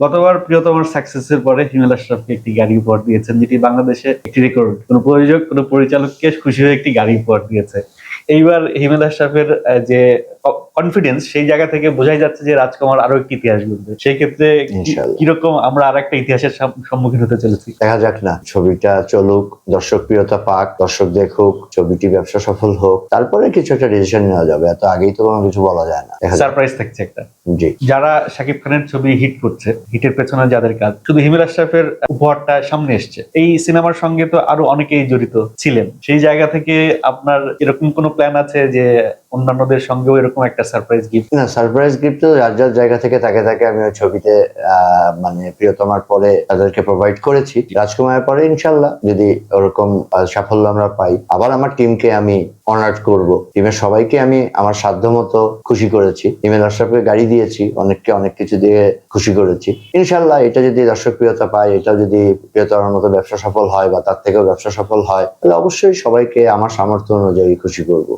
গতবার প্রিয়তমার সাকসেসের পরে হিমেল আশরাফকে একটি গাড়ি উপহার দিয়েছেন, যেটি বাংলাদেশে একটি রেকর্ড কোনো প্রযোজক, কোনো পরিচালককে খুশি হয়ে একটি গাড়ি উপহার দিয়েছে। এইবার হিমেল আশরাফের যে কনফিডেন্স সেই জায়গা থেকে বোঝাই যাচ্ছে যে রাজকুমার আরও একটি ইতিহাস গড়বে। সেই ক্ষেত্রে কীরকম আমরা আর একটা ইতিহাসের সম্মুখীন হতে চলেছি? দেখা যাক না ছবিটা চলুক দর্শক প্রিয়তা পাক দর্শক দেখুক ছবিটি ব্যবসা সফল হোক তারপরে কিছু একটা ডিসিশন নেওয়া যাবে এত আগেই তো কোনো কিছু বলা যায় না। সারপ্রাইজ থাকছে একটা। জি। যারা শাকিব খানের ছবি হিট করছে হিটের পেছনে যাদের কাজ শুধু হিমেল আশরাফের উপহারটা সামনে এসছে। এই সিনেমার সঙ্গে তো আরও অনেকেই জড়িত ছিলেন। সেই জায়গা থেকে আপনার এরকম কোনো প্ল্যান আছে যে অন্যান্যদের সঙ্গেও এরকম একটা সারপ্রাইজ গিফট না সারপ্রাইজ গিফট তো যার যার জায়গা থেকে তাকে তাকে আমি ওই ছবিতে মানে প্রিয়তমার পরে তাদেরকে প্রোভাইড করেছি। রাজকুমারের পরে ইনশাল্লাহ যদি ওরকম সাফল্য আমরা পাই, আবার আমার টিমকে আমি অনার্ট করব। টিমের সবাইকে আমি আমার সাধ্য মতো খুশি করেছি। টিমের দর্শককে গাড়ি দিয়েছি, অনেককে অনেক কিছু দিয়ে খুশি করেছি। ইনশাল্লাহ এটা যদি দর্শক প্রিয়তা পায় এটাও যদি প্রিয়তমার মতো ব্যবসা সফল হয় বা তার থেকেও ব্যবসা সফল হয়, তাহলে অবশ্যই সবাইকে আমার সামর্থ্য অনুযায়ী খুশি করব।